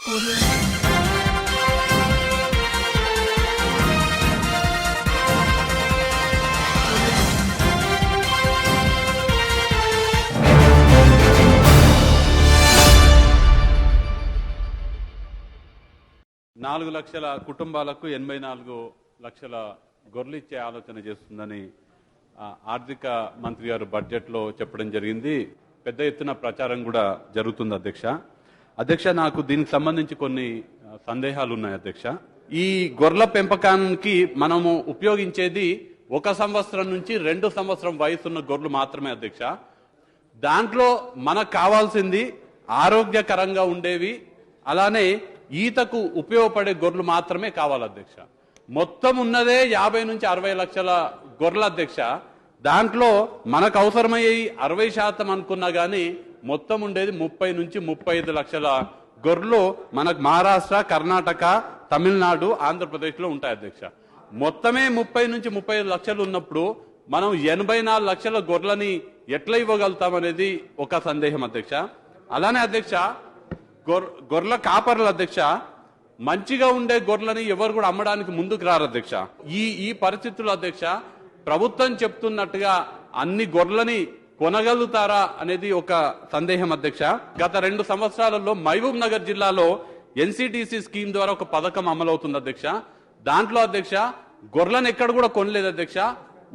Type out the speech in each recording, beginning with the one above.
నాలుగు లక్షల కుటుంబాలకు ఎనభై నాలుగు లక్షల గొర్రెలు ఇచ్చే ఆలోచన చేస్తుందని ఆర్థిక మంత్రి గారు బడ్జెట్లో చెప్పడం జరిగింది. పెద్ద ఎత్తున ప్రచారం కూడా జరుగుతుంది అధ్యక్ష. అధ్యక్ష నాకు దీనికి సంబంధించి కొన్ని సందేహాలు ఉన్నాయి అధ్యక్ష. ఈ గొర్రెల పెంపకానికి మనము ఉపయోగించేది ఒక సంవత్సరం నుంచి రెండు సంవత్సరం వయసున్న గొర్రెలు మాత్రమే అధ్యక్ష. దాంట్లో మనకు కావాల్సింది ఆరోగ్యకరంగా ఉండేవి అలానే ఈతకు ఉపయోగపడే గొర్రెలు మాత్రమే కావాలి అధ్యక్ష. మొత్తం ఉన్నదే యాభై నుంచి అరవై లక్షల గొర్రెల అధ్యక్ష. దాంట్లో మనకు అవసరమయ్యే అరవై శాతం అనుకున్నా గానీ మొత్తం ఉండేది ముప్పై నుంచి ముప్పై ఐదు లక్షల గొర్రెలు మనకు మహారాష్ట్ర కర్ణాటక తమిళనాడు ఆంధ్రప్రదేశ్లో ఉంటాయి అధ్యక్ష. మొత్తమే ముప్పై నుంచి ముప్పై ఐదు లక్షలు ఉన్నప్పుడు మనం ఎనభై నాలుగు లక్షల గొర్రెలని ఎట్లా ఇవ్వగలుగుతాం అనేది ఒక సందేహం అధ్యక్ష. అలానే అధ్యక్ష గొర్ గొర్రెల కాపర్లు అధ్యక్ష మంచిగా ఉండే గొర్రెలని ఎవరు కూడా అమ్మడానికి ముందుకు రారు అధ్యక్ష. ఈ ఈ పరిస్థితుల్లో అధ్యక్ష ప్రభుత్వం చెప్తున్నట్టుగా అన్ని గొర్రెలని కొనగలుగుతారా అనేది ఒక సందేహం అధ్యక్ష. గత రెండు సంవత్సరాలలో మహబూబ్ నగర్ జిల్లాలో ఎన్సిటిసి స్కీమ్ ద్వారా ఒక పథకం అమలవుతుంది అధ్యక్ష. దాంట్లో అధ్యక్ష గొర్రెలను ఎక్కడ కూడా కొనలేదు అధ్యక్ష.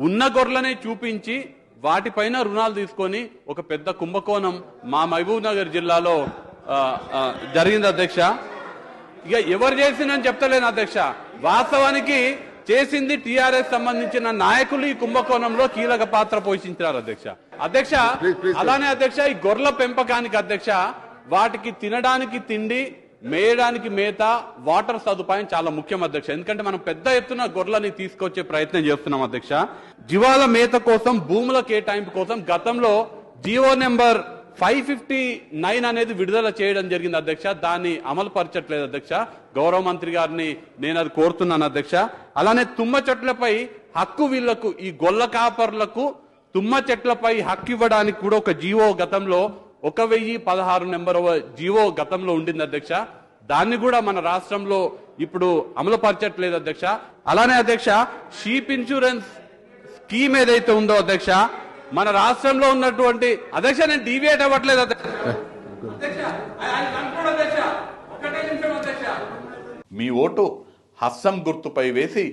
ఉన్న గొర్రెలనే చూపించి వాటిపైన రుణాలు తీసుకొని ఒక పెద్ద కుంభకోణం మా మహబూబ్ నగర్ జిల్లాలో జరిగింది అధ్యక్ష. ఇక ఎవరు చేసిందని చెప్తలేను అధ్యక్ష. వాస్తవానికి చేసింది టిఆర్ఎస్ సంబంధించిన నాయకులు ఈ కుంభకోణంలో కీలక పాత్ర పోషించారు అధ్యక్ష. అధ్యక్ష. అలానే అధ్యక్ష ఈ గొర్రెల పెంపకానికి అధ్యక్ష వాటికి తినడానికి తిండి మేయడానికి మేత వాటర్ సదుపాయం చాలా ముఖ్యం అధ్యక్ష. ఎందుకంటే మనం పెద్ద ఎత్తున గొర్రెలని తీసుకొచ్చే ప్రయత్నం చేస్తున్నాం అధ్యక్ష. జీవాల మేత కోసం భూముల కేటాయింపు కోసం గతంలో GO number five fifty nine అనేది విడుదల చేయడం జరిగింది అధ్యక్ష. దాన్ని అమలు పరచట్లేదు అధ్యక్ష. గౌరవ మంత్రి గారిని నేను అది కోరుతున్నాను అధ్యక్ష. అలానే తుమ్మ చెట్లపై హక్కు వీళ్ళకు ఈ గొల్ల కాపర్లకు తుమ్మ చెట్లపై హక్కు ఇవ్వడానికి కూడా ఒక జీవో గతంలో ఒక వెయ్యి పదహారు నెంబర్ జీవో గతంలో ఉండింది అధ్యక్ష. దాన్ని కూడా మన రాష్ట్రంలో ఇప్పుడు అమలు పరచట్లేదు అధ్యక్ష. అలానే అధ్యక్ష షీప్ ఇన్సూరెన్స్ స్కీమ్ ఏదైతే ఉందో అధ్యక్ష మన రాష్ట్రంలో ఉన్నటువంటి అధ్యక్ష నేను డీవియేట్ అవ్వట్లేదు మీ ఓటు హస్సం గుర్తుపై వేసి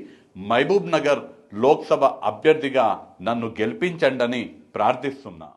మహబూబ్ నగర్ లోక్సభ అభ్యర్థిగా నన్ను గెలిపించండని ప్రార్థిస్తున్నా.